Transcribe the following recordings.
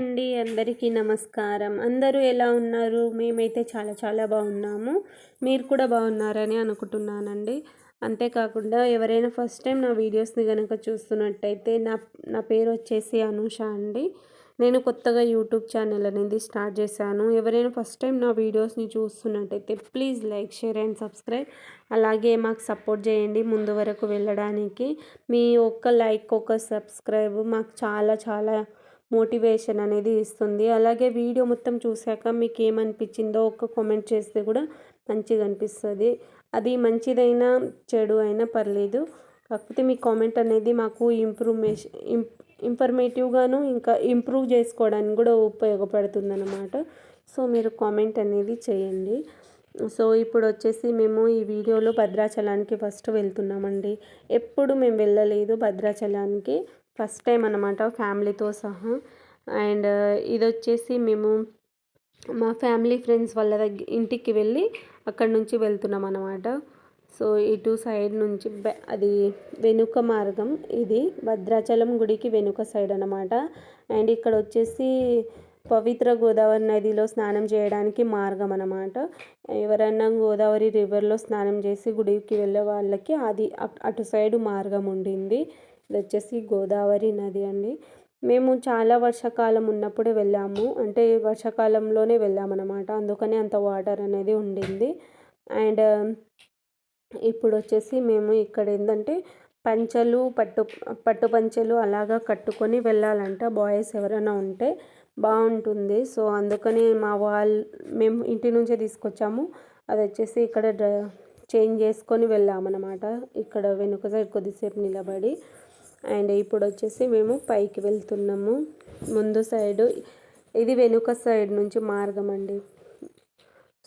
అండి అందరికీ నమస్కారం. అందరూ ఎలా ఉన్నారు? మేమైతే చాలా చాలా బాగున్నాము. మీరు కూడా బాగున్నారని అనుకుంటున్నానండి. అంతేకాకుండా ఎవరైనా ఫస్ట్ టైం నా వీడియోస్ని కనుక చూస్తున్నట్టయితే నా నా పేరు వచ్చేసి అనూష అండి. నేను కొత్తగా యూట్యూబ్ ఛానల్ అనేది స్టార్ట్ చేశాను. ఎవరైనా ఫస్ట్ టైం నా వీడియోస్ని చూస్తున్నట్టయితే please like share and subscribe. అలాగే మాకు సపోర్ట్ చేయండి ముందు వరకు వెళ్ళడానికి. మీ ఒక్క లైక్ ఒక సబ్స్క్రైబ్ మాకు చాలా చాలా మోటివేషన్ అనేది ఇస్తుంది. అలాగే వీడియో మొత్తం చూశాక మీకు ఏమనిపించిందో ఒక కామెంట్ చేస్తే కూడా మంచిగా అనిపిస్తుంది. అది మంచిదైనా చెడు అయినా పర్లేదు. కాకపోతే మీ కామెంట్ అనేది మాకు ఇంప్రూవ్మేషన్ ఇన్ఫర్మేటివ్గాను ఇంకా ఇంప్రూవ్ చేసుకోవడానికి కూడా ఉపయోగపడుతుంది సో మీరు కామెంట్ అనేది చేయండి. సో ఇప్పుడు వచ్చేసి మేము ఈ వీడియోలో భద్రాచలానికి ఫస్ట్ వెళ్తున్నామండి. ఎప్పుడు మేము వెళ్ళలేదు భద్రాచలానికి. ఫస్ట్ టైం అనమాట ఫ్యామిలీతో సహా. అండ్ ఇది వచ్చేసి మేము మా ఫ్యామిలీ ఫ్రెండ్స్ వాళ్ళ దగ్గర ఇంటికి వెళ్ళి అక్కడ నుంచి వెళ్తున్నాం అనమాట సో ఇటు సైడ్ నుంచి అది వెనుక మార్గం ఇది. భద్రాచలం గుడికి వెనుక సైడ్ అనమాట అండ్ ఇక్కడ వచ్చేసి పవిత్ర గోదావరి నదిలో స్నానం చేయడానికి మార్గం అనమాట ఎవరైనా గోదావరి రివర్లో స్నానం చేసి గుడికి వెళ్ళే వాళ్ళకి అది అటు సైడ్ మార్గం ఉండింది. ఇది వచ్చేసి గోదావరి నది అండి. మేము చాలా వర్షాకాలం ఉన్నప్పుడే వెళ్ళాము. అంటే వర్షాకాలంలోనే వెళ్ళామన్నమాట. అందుకని అంత వాటర్ అనేది ఉండింది. అండ్ ఇప్పుడు వచ్చేసి మేము ఇక్కడ ఏంటంటే పంచలు పట్టు పట్టు పంచలు అలాగా కట్టుకొని వెళ్ళాలంట. బాయ్స్ ఎవరైనా ఉంటే బాగుంటుంది. సో అందుకని మా వాళ్ళు మేము ఇంటి నుంచే తీసుకొచ్చాము. అది వచ్చేసి ఇక్కడ చేంజ్ చేసుకొని వెళ్ళామన్నమాట. ఇక్కడ వెనుక సైడ్ కొద్దిసేపు నిలబడి. అండ్ ఇప్పుడు వచ్చేసి మేము పైకి వెళ్తున్నాము. ముందు సైడు ఇది వెనుక సైడ్ నుంచి మార్గం అండి.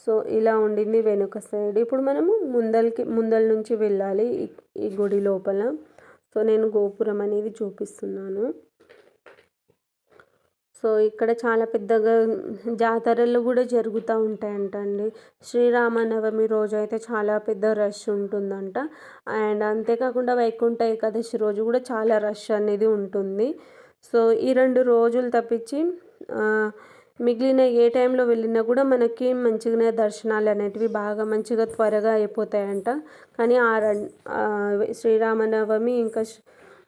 సో ఇలా ఉండింది వెనుక సైడ్. ఇప్పుడు మనము ముందలకి ముందల నుంచి వెళ్ళాలి ఈ గుడి లోపల. సో నేను గోపురం అనేది చూపిస్తున్నాను. సో ఇక్కడ చాలా పెద్దగా జాతరలు కూడా జరుగుతూ ఉంటాయంట అండి. శ్రీరామనవమి రోజు అయితే చాలా పెద్ద రష్ ఉంటుందంట. అండ్ అంతేకాకుండా వైకుంఠ ఏకాదశి రోజు కూడా చాలా రష్ అనేది ఉంటుంది. సో ఈ రెండు రోజులు తప్పించి మిగిలిన ఏ టైంలో వెళ్ళినా కూడా మనకి మంచిగానే దర్శనాలు అనేటివి బాగా మంచిగా త్వరగా అయిపోతాయంట. కానీ ఆ శ్రీరామనవమి ఇంకా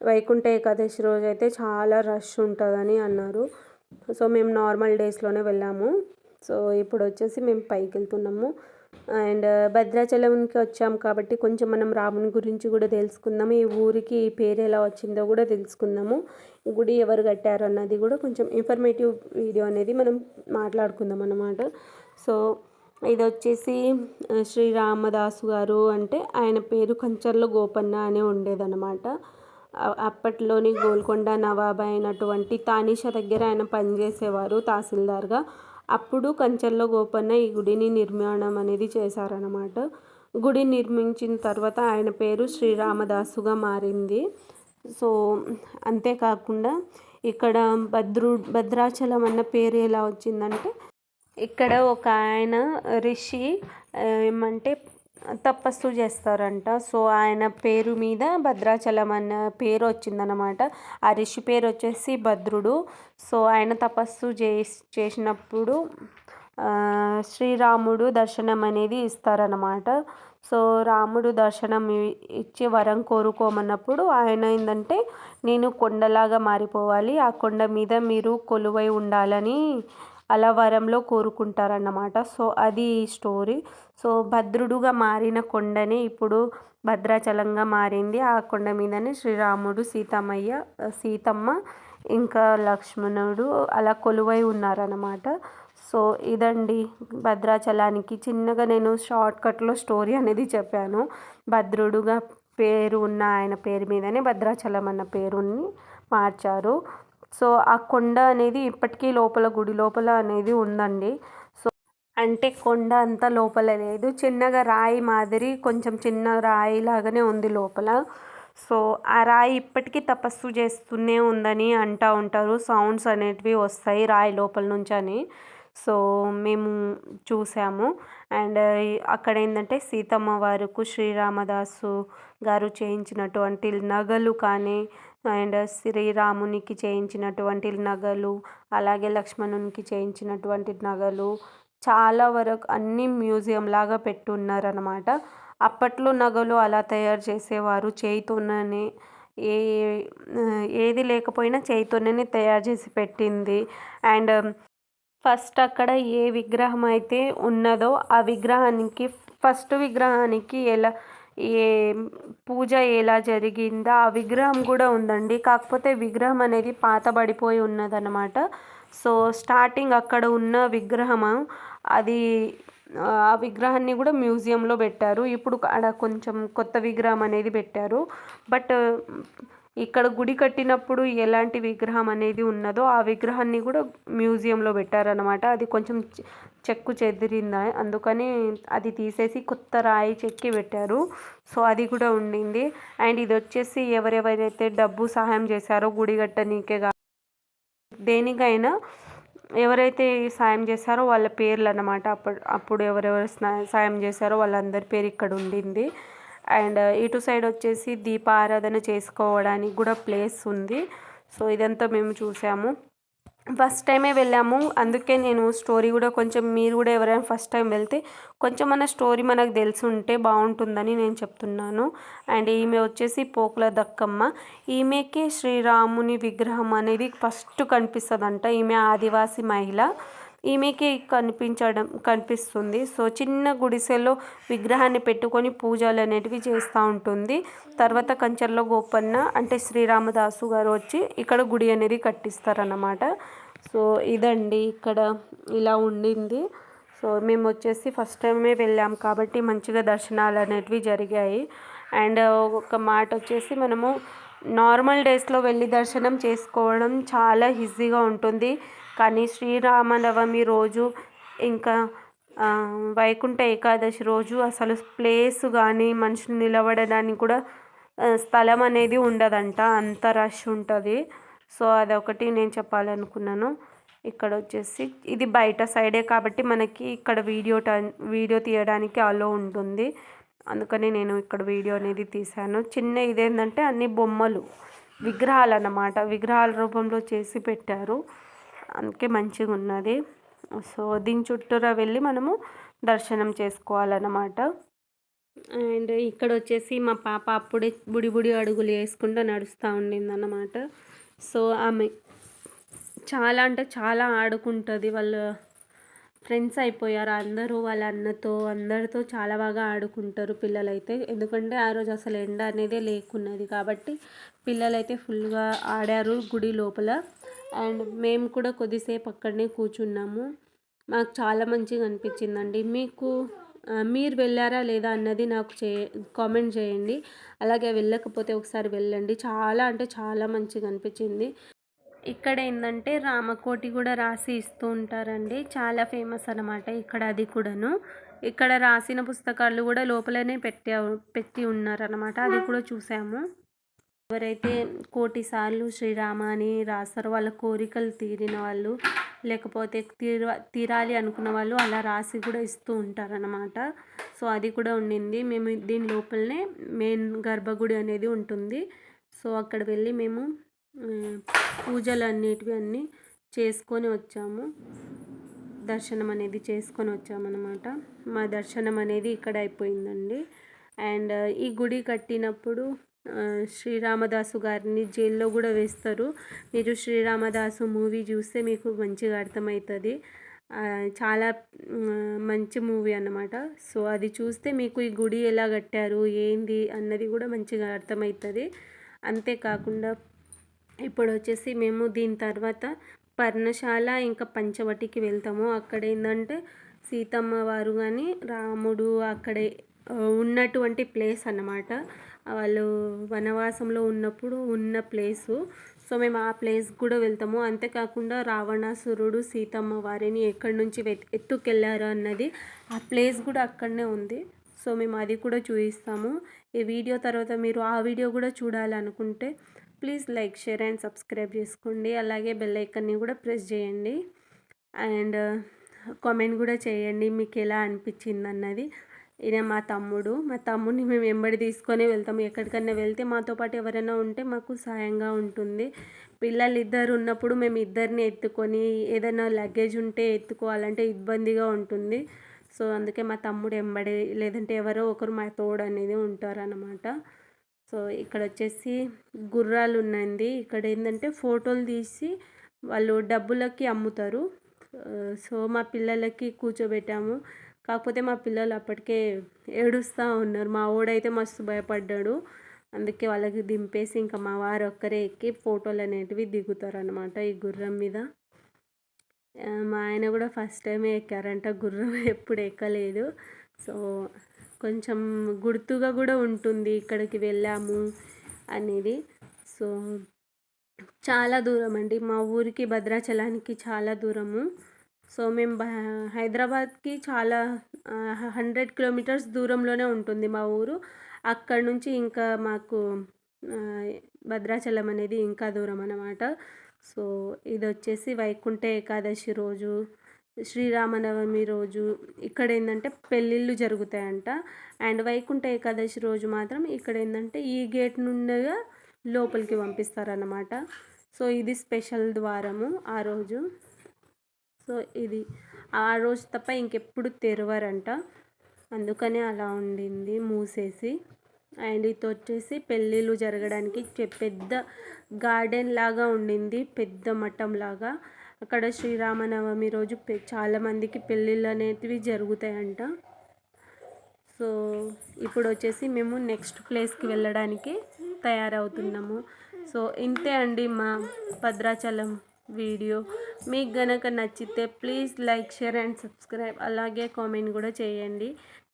వైకుంఠ ఏకాదశి రోజు అయితే చాలా రష్ ఉంటుందని అన్నారు. సో మేము నార్మల్ డేస్లోనే వెళ్ళాము. సో ఇప్పుడు వచ్చేసి మేము పైకి వెళ్తున్నాము అండ్ భద్రాచలంకి వచ్చాం కాబట్టి కొంచెం మనం రాముని గురించి కూడా తెలుసుకుందాము. ఈ ఊరికి ఈ పేరు ఎలా వచ్చిందో కూడా తెలుసుకుందాము. గుడి ఎవరు కట్టారు అన్నది కూడా కొంచెం ఇన్ఫర్మేటివ్ వీడియో అనేది మనం మాట్లాడుకుందాం అన్నమాట. సో ఇది వచ్చేసి శ్రీరామదాసు గారు అంటే ఆయన పేరు కంచర్ల గోపన్న అనే ఉండేదన్నమాట. అప్పట్లోని గోల్కొండ నవాబ్ అయినటువంటి తానీషా దగ్గర ఆయన పనిచేసేవారు తహసీల్దార్గా. అప్పుడు కంచెల్లో గోపన్న ఈ గుడిని నిర్మాణం అనేది చేశారనమాట గుడి నిర్మించిన తర్వాత ఆయన పేరు శ్రీరామదాసుగా మారింది. సో అంతేకాకుండా ఇక్కడ భద్రు భద్రాచలం అన్న పేరు ఎలా వచ్చిందంటే ఇక్కడ ఒక ఆయన రిషి ఏమంటే తపస్సు చేస్తారంట. సో ఆయన పేరు మీద భద్రాచలం అన్న పేరు వచ్చిందనమాట ఆ ఋషి పేరు వచ్చేసి భద్రుడు. సో ఆయన తపస్సు చే చేసినప్పుడు శ్రీరాముడు దర్శనం అనేది ఇస్తారనమాట సో రాముడు దర్శనం ఇచ్చి వరం కోరుకోమన్నప్పుడు ఆయన ఏంటంటే నేను కొండలాగా మారిపోవాలి. ఆ కొండ మీద మీరు కొలువై ఉండాలని అలా వరంలో కోరుకుంటారన్నమాట. సో అది స్టోరీ. సో భద్రుడుగా మారిన కొండనే ఇప్పుడు భద్రాచలంగా మారింది. ఆ కొండ మీదనే శ్రీరాముడు సీతమ్మయ్య సీతమ్మ ఇంకా లక్ష్మణుడు అలా కొలువై ఉన్నారన్నమాట. సో ఇదండి భద్రాచలానికి చిన్నగా నేను షార్ట్కట్లో స్టోరీ అనేది చెప్పాను. భద్రుడుగా పేరు ఉన్న ఆయన పేరు మీదనే భద్రాచలం అన్న పేరుని మార్చారు. సో ఆ కొండ అనేది ఇప్పటికీ లోపల గుడి లోపల అనేది ఉందండి. సో అంటే కొండ అంతా లోపల లేదు. చిన్నగా రాయి మాదిరి కొంచెం చిన్న రాయి లాగానే ఉంది లోపల. సో ఆ రాయి ఇప్పటికీ తపస్సు చేస్తూనే ఉందని అంటూ ఉంటారు. సౌండ్స్ అనేటివి వస్తాయి రాయి లోపల నుంచి అని. సో మేము చూసాము. అండ్ అక్కడ ఏంటంటే సీతమ్మ వారికి శ్రీరామదాసు గారు చేయించినటువంటి నగలు కానీ అండ్ శ్రీరామునికి చేయించినటువంటి నగలు అలాగే లక్ష్మణునికి చేయించినటువంటి నగలు చాలా వరకు అన్నీ మ్యూజియం లాగా పెట్టున్నారనమాట అప్పట్లో నగలు అలా తయారు చేసేవారు. చేయితోనే ఏ ఏది లేకపోయినా చేయితోనే తయారు చేసి పెట్టింది. అండ్ ఫస్ట్ అక్కడ ఏ విగ్రహం అయితే ఉన్నదో ఆ విగ్రహానికి ఫస్ట్ విగ్రహానికి ఎలా ఏ పూజ ఎలా జరిగిందో? ఆ విగ్రహం కూడా ఉందండి. కాకపోతే విగ్రహం అనేది పాతబడిపోయి ఉన్నదన్నమాట. సో స్టార్టింగ్ అక్కడ ఉన్న విగ్రహము అది ఆ విగ్రహాన్ని కూడా మ్యూజియంలో పెట్టారు. ఇప్పుడు అక్కడ కొంచెం కొత్త విగ్రహం అనేది పెట్టారు. బట్ ఇక్కడ గుడి కట్టినప్పుడు ఎలాంటి విగ్రహం అనేది ఉన్నదో ఆ విగ్రహాన్ని కూడా మ్యూజియంలో పెట్టారనమాట అది కొంచెం చెక్కు చెదిరిందా? అందుకని అది తీసేసి కొత్త రాయి చెక్కి పెట్టారు. సో అది కూడా ఉండింది. అండ్ ఇది వచ్చేసి ఎవరెవరైతే డబ్బు సహాయం చేశారో గుడి కట్టనీకే దేనికైనా ఎవరైతే సాయం చేశారో వాళ్ళ పేర్లు అన్నమాట అప్పుడు అప్పుడు ఎవరెవరు సాయం చేశారో వాళ్ళందరి పేరు ఇక్కడ ఉండింది. అండ్ ఇటు సైడ్ వచ్చేసి దీపారాధన చేసుకోవడానికి కూడా ప్లేస్ ఉంది. సో ఇదంతా మేము చూసాము. ఫస్ట్ టైమే వెళ్ళాము. అందుకే నేను స్టోరీ కూడా కొంచెం మీరు కూడా ఎవరైనా ఫస్ట్ టైం వెళ్తే కొంచెం మన స్టోరీ మనకు తెలిసి ఉంటే బాగుంటుందని నేను చెప్తున్నాను. అండ్ ఈమె వచ్చేసి పోకుల దక్కమ్మ. ఈమెకే శ్రీరాముని విగ్రహం అనేది ఫస్ట్ కనిపిస్తుందంట. ఈమె ఆదివాసి మహిళ. ఈమెకి కనిపించడం కనిపిస్తుంది. సో చిన్న గుడిసెలో విగ్రహాన్ని పెట్టుకొని పూజలు అనేటివి చేస్తూ ఉంటుంది. తర్వాత కంచర్లో గోపన్న అంటే శ్రీరామదాసు గారు వచ్చి ఇక్కడ గుడి అనేది కట్టిస్తారన్నమాట. సో ఇదండి ఇక్కడ ఇలా ఉండింది. సో మేము వచ్చేసి ఫస్ట్ టైమే వెళ్ళాం కాబట్టి మంచిగా దర్శనాలు అనేటివి జరిగాయి. అండ్ ఒక మాట వచ్చేసి మనము నార్మల్ డేస్లో వెళ్ళి దర్శనం చేసుకోవడం చాలా ఈజీగా ఉంటుంది. కానీ శ్రీరామనవమి రోజు ఇంకా వైకుంఠ ఏకాదశి రోజు అసలు ప్లేస్ కానీ మనుషులు నిలబడడానికి కూడా స్థలం అనేది ఉండదంట. అంత రష్ ఉంటుంది. సో అదొకటి నేను చెప్పాలనుకున్నాను. ఇక్కడ వచ్చేసి ఇది బయట సైడే కాబట్టి మనకి ఇక్కడ వీడియో వీడియో తీయడానికి అలో ఉంటుంది. అందుకని నేను ఇక్కడ వీడియో అనేది తీశాను. చిన్న ఇదేంటంటే అన్ని బొమ్మలు విగ్రహాలు అన్నమాట. విగ్రహాల రూపంలో చేసి పెట్టారు. అందుకే మంచిగా ఉన్నది సో దీని చుట్టూరా వెళ్ళి మనము దర్శనం చేసుకోవాలన్నమాట. అండ్ ఇక్కడ వచ్చేసి మా పాప అప్పుడే బుడి బుడి అడుగులు వేసుకుంటూ నడుస్తూ ఉండింది అన్నమాట సో ఆమె చాలా అంటే చాలా ఆడుకుంటుంది. వాళ్ళ ఫ్రెండ్స్ అయిపోయారు. అందరూ వాళ్ళ అన్నతో అందరితో చాలా బాగా ఆడుకుంటారు పిల్లలైతే. ఎందుకంటే ఆ రోజు అసలు ఎండ అనేది లేకున్నది కాబట్టి పిల్లలైతే ఫుల్గా ఆడారు గుడి లోపల. అండ్ మేము కూడా కొద్దిసేపు అక్కడనే కూర్చున్నాము. మాకు చాలా మంచిగా అనిపించిందండి. మీకు మీరు వెళ్ళారా లేదా అన్నది నాకు చే కామెంట్ చేయండి. అలాగే వెళ్ళకపోతే ఒకసారి వెళ్ళండి. చాలా అంటే చాలా మంచిగా అనిపించింది. ఇక్కడ ఏంటంటే రామకోటి కూడా రాసి ఇస్తూ ఉంటారండి. చాలా ఫేమస్ అనమాట ఇక్కడ అది కూడాను. ఇక్కడ రాసిన పుస్తకాలు కూడా లోపలనే పెట్టా పెట్టి ఉన్నారనమాట అది కూడా చూసాము. ఎవరైతే కోటిసార్లు శ్రీరామ అని రాస్తారో వాళ్ళ కోరికలు తీరిన వాళ్ళు లేకపోతే తీర తీరాలి అనుకున్న వాళ్ళు అలా రాసి కూడా ఇస్తూ ఉంటారనమాట సో అది కూడా ఉండింది. మేము దీని లోపలనే మెయిన్ గర్భగుడి అనేది ఉంటుంది. సో అక్కడ వెళ్ళి మేము పూజలు అన్నిటివి అన్నీ చేసుకొని వచ్చాము. దర్శనం అనేది చేసుకొని వచ్చామన్నమాట. మా దర్శనం అనేది ఇక్కడ అయిపోయిందండి. అండ్ ఈ గుడి కట్టినప్పుడు శ్రీరామదాసు గారిని జైల్లో కూడా వేస్తారు. మీరు శ్రీరామదాసు మూవీ చూస్తే మీకు మంచిగా అర్థమవుతుంది. చాలా మంచి మూవీ అన్నమాట. సో అది చూస్తే మీకు ఈ గుడి ఎలా కట్టారు ఏంది అన్నది కూడా మంచిగా అర్థమవుతుంది. అంతేకాకుండా ఇప్పుడు వచ్చేసి మేము దీని తర్వాత పర్ణశాల ఇంకా పంచవటికి వెళ్తాము. అక్కడ ఏంటంటే సీతమ్మ వారు కానీ రాముడు అక్కడే ఉన్నటువంటి ప్లేస్ అన్నమాట. వాళ్ళు వనవాసంలో ఉన్నప్పుడు ఉన్న ప్లేసు. సో మేము ఆ ప్లేస్ కూడా వెళ్తాము. అంతేకాకుండా రావణాసురుడు సీతమ్మ వారిని ఎక్కడి నుంచి ఎత్తుకెళ్ళారు అన్నది ఆ ప్లేస్ కూడా అక్కడనే ఉంది. సో మేము అది కూడా చూపిస్తాము. ఈ వీడియో తర్వాత మీరు ఆ వీడియో కూడా చూడాలనుకుంటే please like share and subscribe చేసుకోండి. అలాగే బెల్ ఐకన్ని కూడా ప్రెస్ చేయండి. అండ్ కామెంట్ కూడా చేయండి మీకు ఎలా అనిపించింది అన్నది. ఈయన మా తమ్ముడు. మా తమ్ముడిని మేము వెంబడి తీసుకొని వెళ్తాము ఎక్కడికన్నా వెళ్తే మాతో పాటు ఎవరైనా ఉంటే మాకు సాయంగా ఉంటుంది. పిల్లలు ఇద్దరు ఉన్నప్పుడు మేము ఇద్దరిని ఎత్తుకొని ఏదైనా లగేజ్ ఉంటే ఎత్తుకోవాలంటే ఇబ్బందిగా ఉంటుంది. సో అందుకే మా తమ్ముడు వెంబడి లేదంటే ఎవరో ఒకరు మా తోడు అనేది ఉంటారన్నమాట. సో ఇక్కడ వచ్చేసి గుర్రాలు ఉన్నాయండి ఇక్కడ ఏంటంటే ఫోటోలు తీసి వాళ్ళు డబ్బులకి అమ్ముతారు. సో మా పిల్లలకి కూర్చోబెట్టాము. కాకపోతే మా పిల్లలు అప్పటికే ఏడుస్తూ ఉన్నారు. మా ఓడైతే మస్తు భయపడ్డాడు. అందుకే వాళ్ళకి దింపేసి ఇంకా మా వారు ఒక్కరే ఎక్కి ఫోటోలు అనేటివి దిగుతారు అనమాట ఈ గుర్రం మీద. మా ఆయన కూడా ఫస్ట్ టైమే ఎక్కారంట. గుర్రం ఎప్పుడు ఎక్కలేదు. సో కొంచెం గుర్తుగా కూడా ఉంటుంది ఇక్కడికి వెళ్ళాము అనేది. సో చాలా దూరం అండి మా ఊరికి భద్రాచలానికి చాలా దూరము. సో మేము హైదరాబాద్కి చాలా హండ్రెడ్ కిలోమీటర్స్ దూరంలోనే ఉంటుంది మా ఊరు. అక్కడ నుంచి ఇంకా మాకు భద్రాచలం అనేది ఇంకా దూరం అన్నమాట. సో ఇది వచ్చేసి వైకుంఠ ఏకాదశి రోజు శ్రీరామనవమి రోజు ఇక్కడ ఏంటంటే పెళ్ళిళ్ళు జరుగుతాయంట. అండ్ వైకుంఠ ఏకాదశి రోజు మాత్రం ఇక్కడ ఏంటంటే ఈ గేట్ నుండిగా లోపలికి పంపిస్తారన్నమాట. సో ఇది స్పెషల్ ద్వారము ఆ రోజు. సో ఇది. ఆ రోజు తప్ప ఇంకెప్పుడు తెరవరంట. అందుకనే అలా ఉండింది మూసేసి. అండ్ ఇది వచ్చేసి పెళ్ళిళ్ళు జరగడానికి పెద్ద గార్డెన్ లాగా ఉండింది. పెద్ద మఠం లాగా. అక్కడ శ్రీరామనవమి రోజు చాలామందికి పెళ్ళిళ్ళు అనేటివి జరుగుతాయంట. సో ఇప్పుడు వచ్చేసి మేము నెక్స్ట్ ప్లేస్కి వెళ్ళడానికి తయారవుతున్నాము. సో ఇంతే అండి మా భద్రాచలం. వీడియో. మీకు గనక నచ్చితే please like share and subscribe. అలాగే కామెంట్ కూడా చేయండి.